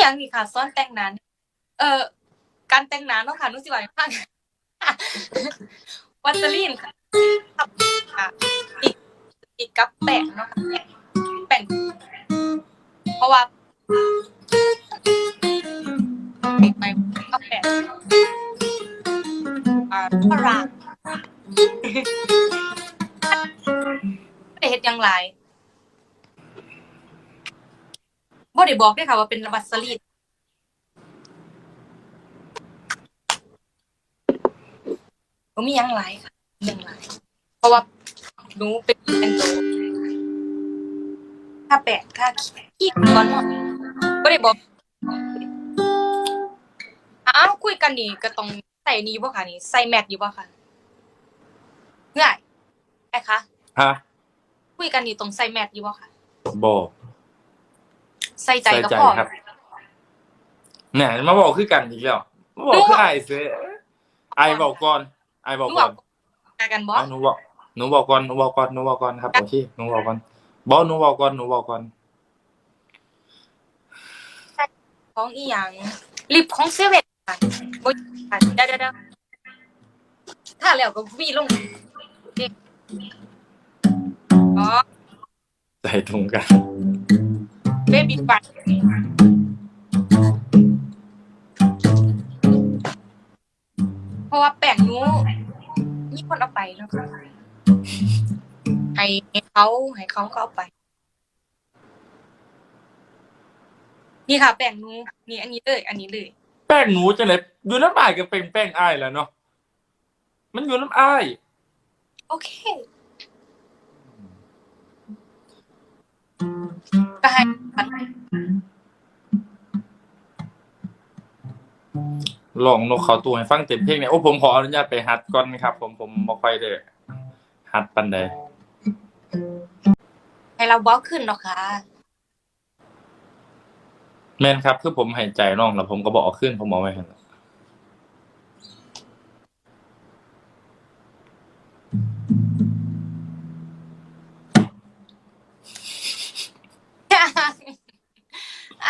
หยังนี่ค่ะซ้อนแต่งหน้าเอ่อการแต่งหน้าเนาะค่ะนุสิวาให้ฟังวัสลีนค่ะติดติดกับแป้งเนาะค่ะแป้งเพราะว่าติดไปกับแป้งอ่าฝรั่งไม่ได้เฮ็ดยังหลาย บ่ได้บอกเด้ค่ะว่าเป็นวัสลีนบ่มีหยังหลายค่ะมีหยังหลายเพราะว่าหนูเป็นเป็นตัวค่าแปดค่าขี้ก่อนเนาะบ่ได้บอกอ้าวคุยกันนี่ก็ต้องใส่นี้บ่ค่ะนี่ใส่แมทอยู่บ่ค่ะง่ายไอ้คะฮะคุยกันนี่ต้องใส่แมทอยู่บ่ค่ะบอก ใส่ใจใส่กับใจพ่อ ครับเนี่ยมาบอกคือกันอีกแล้วมาบอกคือไอ้เซ่ไอ้บอกก่อนไอ้บอกหนูก่บออนกกันบ่เอาหนูบอกหนูบอกก่อนหนูบอกก่อนหนูบอกก่อนครับโอเคหนูบอกก่อนบอกหนูบอกก่อนหนูบอกก่อนของอีหยังลิปของเซเว่นค่ะบ่ค่ะเดี๋ยวๆๆถ้าแล้วก็วีลงโอเคอ๋อใจตรงกัน เบบี้ฟันเพราะว่าแป้งหนูมีคนเอาไปแล้วค่ะให้เขาให้เขาก็เอาไป นี่ค่ะ แป้งหนูนี่อันนี้เลย อันนี้เลยแป้งหนูจังเลยอยู่น้ำอ้ายก็เป็นแป้งอ้ายแล้วเนาะมันอยู่น้ำอ้าย โอเค ลองนกเขาตัวให้ฟังเต็มเพลงเนี่ยโอ้ผมขออนุญาตไปฮัดก่อนครับ ผมผมบ่ค่อยได้ฮัดปันใดให้เราบล็อกขึ้นเนาะค่ะแม่นครับ คือผมหายใจน้องแล้วผมก็บอกเอาขึ้นผมเอาไว้ให้แ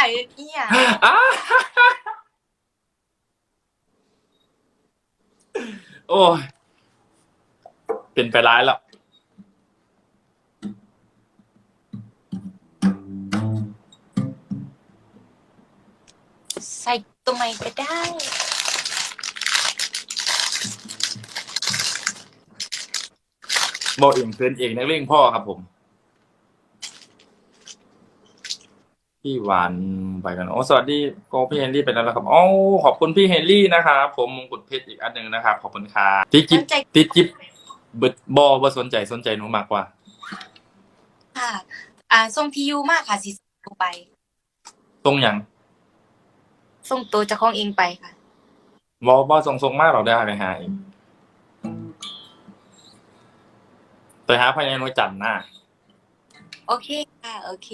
อ้เนี่ยอ้าโอ้ย เป็นไปร้ายแล้ว ใส่ตัวใหม่ก็ได้ บอกเองเพื่อนเองนักเลงพ่อครับผม พี่หวานไปกันโอ้สวัสดีโกพี่เฮนรี่ไปแล้วครับโอ้ขอบคุณพี่เฮนรี่นะครับผมมงกุฎเพชรอีกอันหนึ่งนะครับขอบคุณครับติดจิ๊บสนใจติดจิ๊บเบิดบอบสนใจสนใจหนูมากกว่า ค่ะอ่าส่งทียูมากค่ะสิส่งไปตรงอย่างส่งตัวเจ้าของเองไปค่ะบอบอทรงทรงมากเราได้ไปหาเองแต่หาภายในหนูจันทร์หน้าโอเคค่ะโอเค